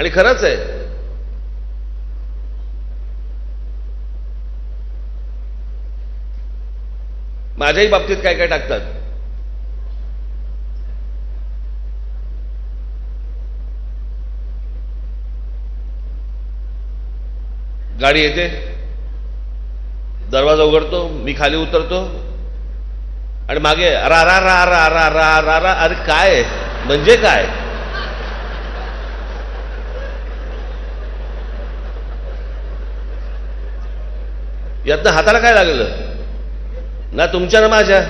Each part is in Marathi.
आणि खरंच आहे. माझ्याही बाबतीत काय काय टाकतात? गाडी येते. दरवाजा उघडतो मी खाली उतरतो. आणि मागे रा रा रा रा रा रा रा अरे काय? म्हणजे काय? यातनं हाताला काय लागलं? ना तुमच्या ना माझ्या?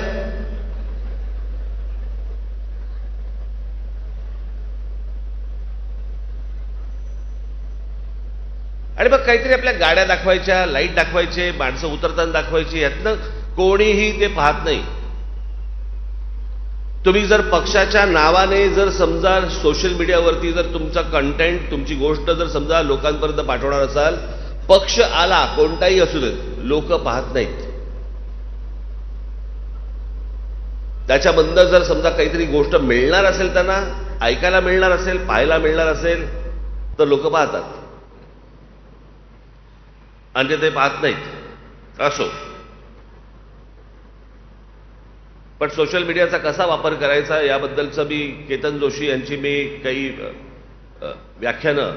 आणि मग काहीतरी आपल्या गाड्या दाखवायच्या लाइट दाखवायचे माणसं उतरताना दाखवायची यातनं कोणीही ते पाहत नाही. तुम्ही जर पक्षाच्या नावाने जर समजा सोशल मीडियावरती जर तुमचा कंटेंट तुमची गोष्ट जर समजा लोकांपर्यंत पाठवणार असाल पक्ष आला कोणताही असू दे लोक पाहत नाहीत. त्याच्यामधनं जर समजा काहीतरी गोष्ट मिळणार असेल त्यांना ऐकायला मिळणार असेल पाहायला मिळणार असेल तर लोक पाहतात. आणि ते पाहत नाहीत. असो. पण सोशल मीडियाचा कसा वापर करायचा याबद्दलचं मी केतन जोशी यांची मी काही व्याख्यानं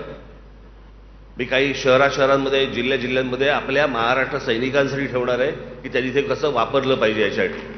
मी काही शहरा शहरांमध्ये जिल्ह्या जिल्ह्यांमध्ये आपल्या महाराष्ट्र सैनिकांसाठी ठेवणार आहे की त्यांनी ते कसं वापरलं पाहिजे याच्यासाठी.